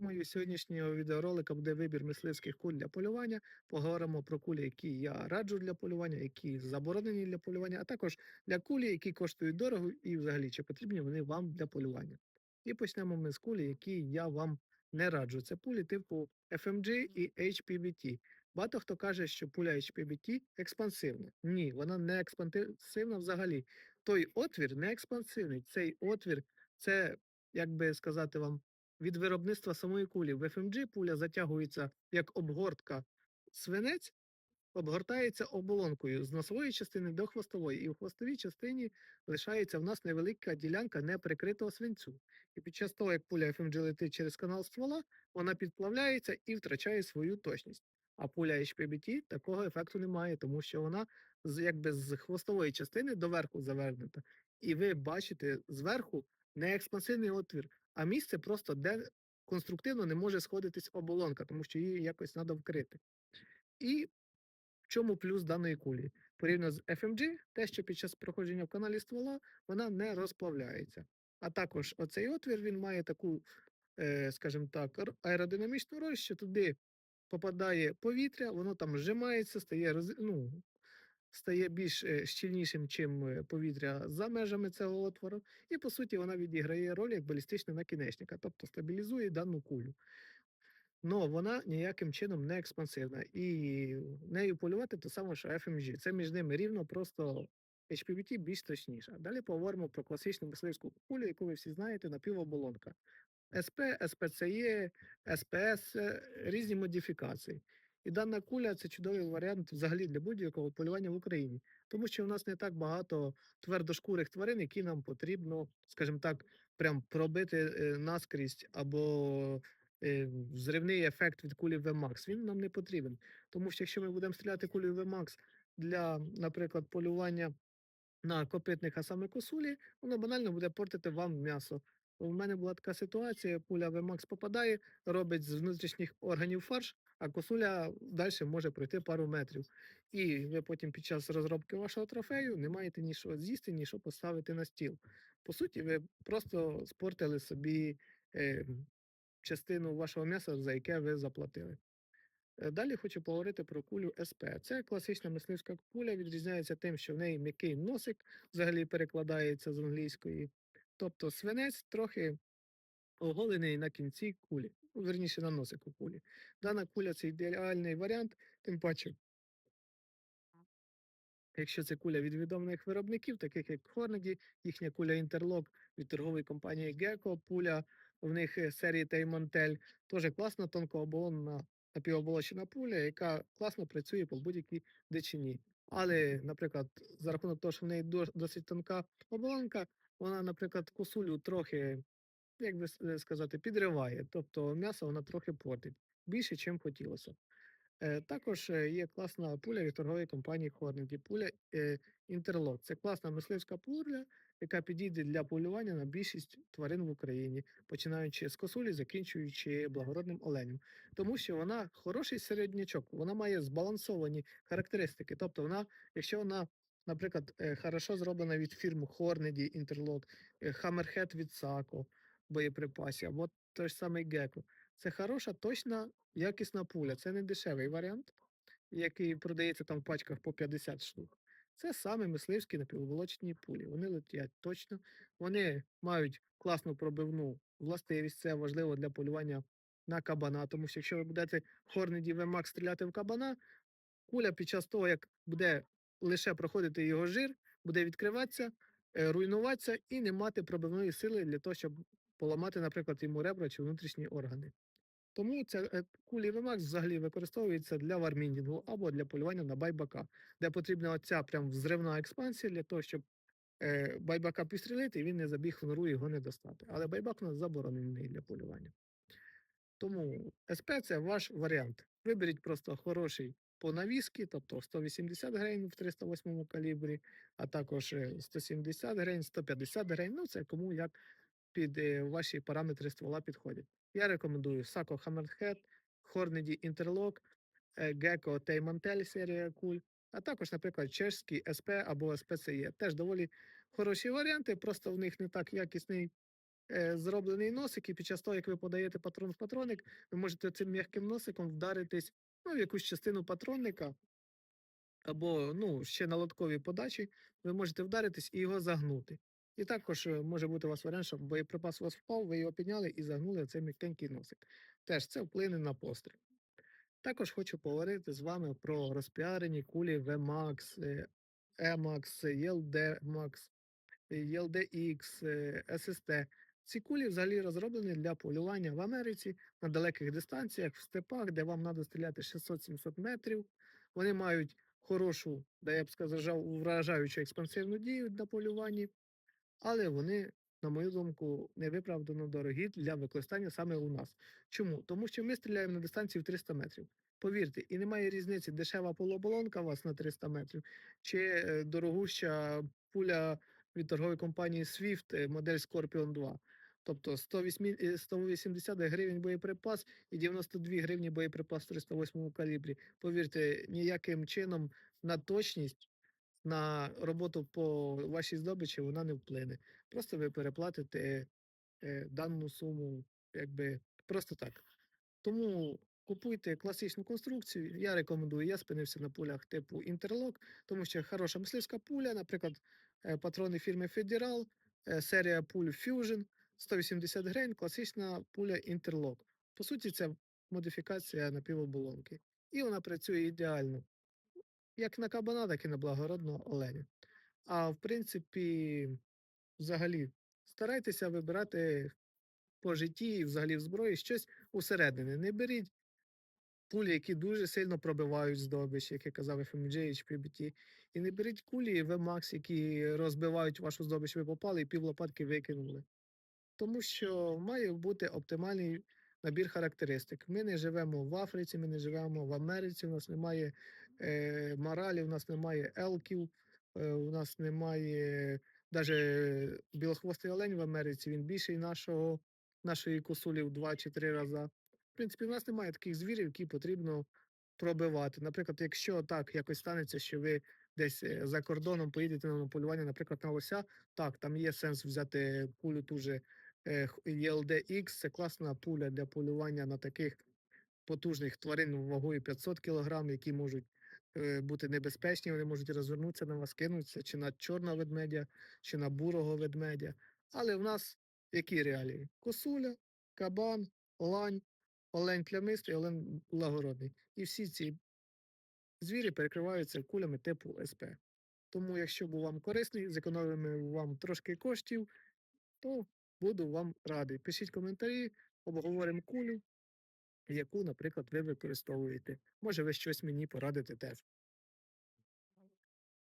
Мою сьогоднішнього відеоролика буде вибір мисливських куль для полювання. Поговоримо про кулі, які я раджу для полювання, які заборонені для полювання, а також для кулі, які коштують дорого і взагалі чи потрібні вони вам для полювання. І почнемо ми з кулі, які я вам не раджу. Це пулі типу FMG і HPBT. Багато хто каже, що пуля HPBT експансивна. Ні, вона не експансивна взагалі. Той отвір не експансивний. Цей отвір це, як би сказати вам, від виробництва самої кулі. В FMG пуля затягується як обгортка свинець, обгортається оболонкою з носової частини до хвостової, і в хвостовій частині лишається в нас невелика ділянка неприкритого свинцю. І під час того, як пуля FMG летить через канал ствола, вона підплавляється і втрачає свою точність. А пуля HPBT такого ефекту немає, тому що вона якби з хвостової частини до верху завернута. І ви бачите зверху не експансивний отвір, а місце просто, де конструктивно не може сходитись оболонка, тому що її якось треба вкрити. І в чому плюс даної кулі? Порівняно з FMG, те, що під час проходження в каналі ствола вона не розплавляється. А також оцей отвір він має таку, е, скажімо так, аеродинамічну роль, що туди попадає повітря, воно там зжимається, стає ну, стає більш е, щільнішим, чим е, повітря за межами цього отвору, і по суті вона відіграє роль як балістичний накінечника, тобто стабілізує дану кулю. Но вона ніяким чином не експансивна. І нею полювати те саме, що FMG. Це між ними рівно, просто HPVT більш точніша. Далі поговоримо про класичну мисливську кулю, яку ви всі знаєте, напівоболонка. СП, СПЦЄ, СПС, різні модифікації. І дана куля це чудовий варіант взагалі для будь-якого полювання в Україні, тому що у нас не так багато твердошкурих тварин, які нам потрібно, скажімо так, прям пробити е, наскрізь або е, взривний ефект від кулі VMAX. Він нам не потрібен. Тому що якщо ми будемо стріляти кулею VMAX для, наприклад, полювання на копитних, а саме косулі, воно банально буде портити вам м'ясо. У мене була така ситуація: пуля VMAX попадає, робить з внутрішніх органів фарш, а косуля далі може пройти пару метрів. І ви потім під час розробки вашого трофею не маєте ні що з'їсти, ні що поставити на стіл. По суті, ви просто спортили собі е, частину вашого м'яса, за яке ви заплатили. Е, Далі хочу поговорити про кулю СП. Це класична мисливська куля, відрізняється тим, що в неї м'який носик, взагалі перекладається з англійської. Тобто свинець трохи оголений на кінці кулі, ну, верніше на носику кулі. Дана куля це ідеальний варіант, тим паче, якщо це куля від відомих виробників, таких як Hornady, їхня куля Інтерлок від торгової компанії Gecko, пуля в них е, серії Теймантель, теж класна тонкооболонна напівоболочена пуля, яка класно працює по будь-якій дичині. Але, наприклад, за рахунок того, що в неї досить тонка оболонка, вона, наприклад, косулю трохи, як би е, сказати, підриває. Тобто м'ясо вона трохи портить більше, ніж хотілося. Е, Також е, є класна пуля від торгової компанії Hornady, пуля Interlock. Це класна мисливська пуля, яка підійде для полювання на більшість тварин в Україні, починаючи з косулі, закінчуючи благородним оленем. Тому що вона хороший середнячок, вона має збалансовані характеристики. Тобто, вона, якщо вона, наприклад, е, хорошо зроблена від фірми Hornady, Interlock, е, Hammerhead від Sako, боєприпасів, або той ж самий Gecko. Це хороша, точна, якісна пуля. Це не дешевий варіант, який продається там в пачках по 50 штук. Це саме мисливські напівволочні пулі. Вони летять точно, вони мають класну пробивну властивість. Це важливо для полювання на кабана. Тому що якщо ви будете Hornady VMAX стріляти в кабана, куля під час того, як буде лише проходити його жир, буде відкриватися, е, руйнуватися і не мати пробивної сили для того, щоб поламати, наприклад, йому ребра чи внутрішні органи. Тому ця е, кулі VMAX взагалі використовується для вармінгінгу або для полювання на байбака, де потрібна оця прям взривна експансія для того, щоб е, байбака підстрілити, і він не забіг в нору його не достати. Але байбак у нас заборонений для полювання. Тому СП це ваш варіант. Виберіть просто хороший по навіски, тобто 180 грейн в 308 калібрі, а також е, 170 грейн, 150 грейн. Ну, це кому як під е, ваші параметри ствола підходять. Я рекомендую Sako Hammerhead, Hornady Interlock, е, Gecko Taimantel серія куль, а також, наприклад, чешський SP або SPCE. Теж доволі хороші варіанти, просто в них не так якісний е, зроблений носик, і під час того, як ви подаєте патрон в патронник, ви можете цим м'яким носиком вдаритись ну, якусь частину патронника, або ну, ще на лотковій подачі, ви можете вдаритись і його загнути. І також е, може бути у вас варіант, щоб боєприпас у вас впав, ви його підняли і загнули цей м'якенький носик. Теж це вплине на постріл. Також хочу поговорити з вами про розпіарені кулі VMAX, е, EMAX, ELD-MAX, ELDX, е, SST. Ці кулі взагалі розроблені для полювання в Америці на далеких дистанціях, в степах, де вам треба стріляти 600-700 метрів. Вони мають хорошу, да я б сказав, вражаючу експансивну дію на полюванні, але вони, на мою думку, невиправдано дорогі для використання саме у нас. Чому? Тому що ми стріляємо на дистанції в 300 метрів. Повірте, і немає різниці, дешева полуоболонка у вас на 300 метрів, чи е, дорогуща пуля від торгової компанії Swift е, модель Scorpion 2. Тобто 108 е, 180 гривень боєприпас і 92 гривні боєприпас в 308 калібрі. Повірте, ніяким чином на точність, на роботу по вашій здобичі вона не вплине. Просто ви переплатите е, дану суму, якби просто так. Тому купуйте класичну конструкцію. Я рекомендую, я спинився на пулях типу Interlock, тому що хороша мисливська пуля, наприклад, е, патрони фірми Federal, е, серія пуль Fusion, 180 грейн, класична пуля Interlock. По суті, це модифікація напівоболонки. І вона працює ідеально. Як на кабана, так і на благородного оленя. А в принципі, взагалі, старайтеся вибирати по житті і взагалі в зброї щось усередині. Не беріть пулі, які дуже сильно пробивають здобич, як я казав, FMG, HPBT. І не беріть кулі VMAX, які розбивають вашу здобич, ви попали і пів лопатки викинули. Тому що має бути оптимальний набір характеристик. Ми не живемо в Африці, ми не живемо в Америці, у нас немає е, моралі, у нас немає елків, е, у нас немає навіть білохвостий олень в Америці, він більший нашого, нашої косулі в два чи три рази. В принципі, в нас немає таких звірів, які потрібно пробивати. Наприклад, якщо так якось станеться, що ви десь е, за кордоном поїдете на полювання, наприклад, на ося, так, там є сенс взяти пулю ту же ELD-X, це класна пуля для полювання на таких потужних тварин вагою 500 кг, які можуть е, бути небезпечні, вони можуть розвернутися на вас, кинутися чи на чорного ведмедя, чи на бурого ведмедя. Але в нас які реалії? Косуля, кабан, лань, олень плямистий, олень благородний. І всі ці звірі перекриваються кулями типу СП. Тому, якщо був вам корисний, зекономимо вам трошки коштів, то буду вам радий. Пишіть коментарі, обговоримо кулю, яку, наприклад, ви використовуєте. Може, ви щось мені порадите теж.